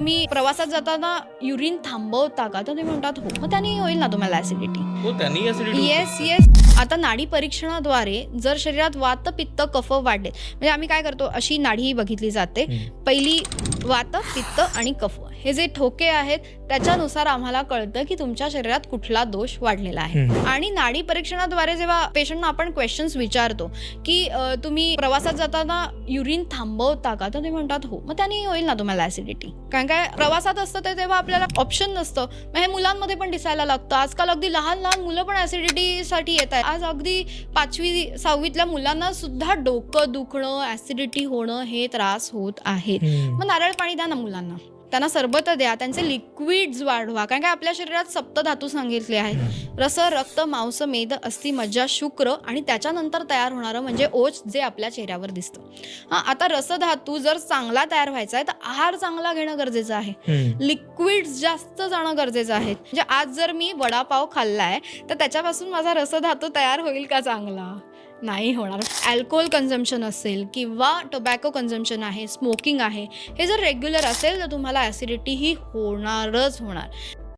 तुम्ही प्रवासात जाताना युरिन थांबवता का? तर तुम्ही म्हणतात हो मग त्याने होईल ना तुम्हाला ऍसिडिटी हो त्यांनी ऍसिडिटी येस येस आता नाडी परीक्षणाद्वारे जर शरीरात वात पित्त कफ वाढले म्हणजे आम्ही काय करतो अशी नाडी बघितली जाते. पहिली वात पित्त आणि कफ. हे जे ठोके आहेत त्याच्यानुसार आम्हाला कळतं की तुमच्या शरीरात कुठला दोष वाढलेला आहे. आणि नाडी परीक्षणाद्वारे जेव्हा पेशंटना आपण क्वेश्चन्स विचारतो की तुम्ही प्रवासात जाताना युरिन थांबवता का? तर तुम्ही म्हणतात हो. मग त्याने होईल ना तुम्हाला ऍसिडिटी कारण काय प्रवासात असतं ते तेव्हा आपल्याला ऑप्शन नसतं. मग हे मुलांमध्ये पण दिसायला लागतं. आजकाल अगदी लहान लहान मुलं पण ऍसिडिटीसाठी येत आहेत आज अगदी पाचवी सहावीतल्या मुलांना सुद्धा डोकं दुखणं ऍसिडिटी होणं हे त्रास होत आहेत. मग नारळ पाणी द्या ना मुलांना. त्यांना सरबत द्या त्यांचे लिक्विड्स वाढवा. कारण काय आपल्या शरीरात सप्तधातू सांगितले आहेत. रस रक्त मांस मेद अस्थि मज्जा शुक्र आणि त्याच्यानंतर तयार होणारं म्हणजे ओच जे आपल्या चेहऱ्यावर दिसतं. हा आता रसधातू जर चांगला तयार व्हायचा आहे तर आहार चांगला घेणं गरजेचं आहे. लिक्विड्स जास्त जाणं गरजेचं आहे. म्हणजे आज जर मी वडापाव खाल्लाय तर त्याच्यापासून माझा रसधातू तयार होईल का चांगला? नाही होणार. अल्कोहोल कन्झम्पशन असेल किंवा टोबॅको कन्झम्पशन आहे स्मोकिंग आहे हे जर रेग्युलर असेल तर तुम्हाला ॲसिडिटी ही होणारच होणार.